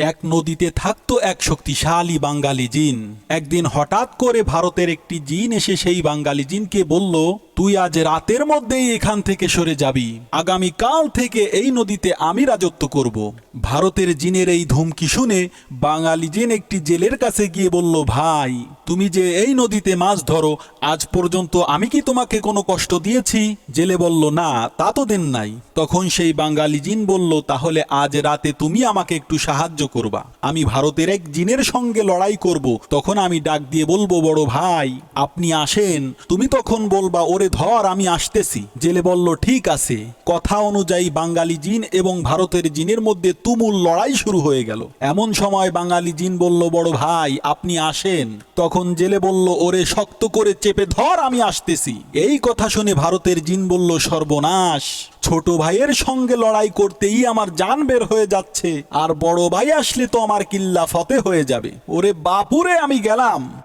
এক নদীতে থাকতো এক শক্তিশালী বাঙালি জিন। একদিন হঠাৎ করে ভারতের একটি জিন এসে সেই বাঙালি জিনকে বলল, তুই আজ রাতের মধ্যেই এখান থেকে সরে যাবি। আগামী কাল থেকে এই নদীতে আমি রাজত্ব করব। ভারতের জিনের এই ধুমকি শুনে বাঙালি জিন একটি জেলের কাছে গিয়ে বলল, ভাই, তুমি যে এই নদীতে মাছ ধরো, আজ পর্যন্ত আমি কি তোমাকে কোনো কষ্ট দিয়েছি? জেলে বলল, না, তা তো দেন নাই। তখন সেই বাঙালি জিন বলল, তাহলে আজ রাতে তুমি আমাকে একটু সাহায্য করবা। আমি ভারতের এক জিনের সঙ্গে লড়াই করব। তখন আমি ডাক দিয়ে বলব, বড় ভাই, আপনি আসেন। তুমি তখন বলবা, ওরে ধর, আমি আসতেছি। জেলে বলল, ঠিক আছে। কথা অনুযায়ী বাঙালি জিন এবং ভারতের জিনের মধ্যে তুমুল লড়াই শুরু হয়ে গেল। এমন সময় বাঙালি জিন বলল, বড় ভাই, আপনি আসেন। তখন জেলে বলল, ওরে শক্ত করে চেপে ধর, আমি আসতেছি। এই কথা শুনে ভারতের জিন বলল, সর্বনাশ। ছোট ভাইয়ের সঙ্গে লড়াই করতেই আমার জান বের হয়ে যাচ্ছে। আর বড় ভাই আসলে তো আমার কিল্লা ফতে হয়ে যাবে। ওরে বাপুরে, আমি গেলাম।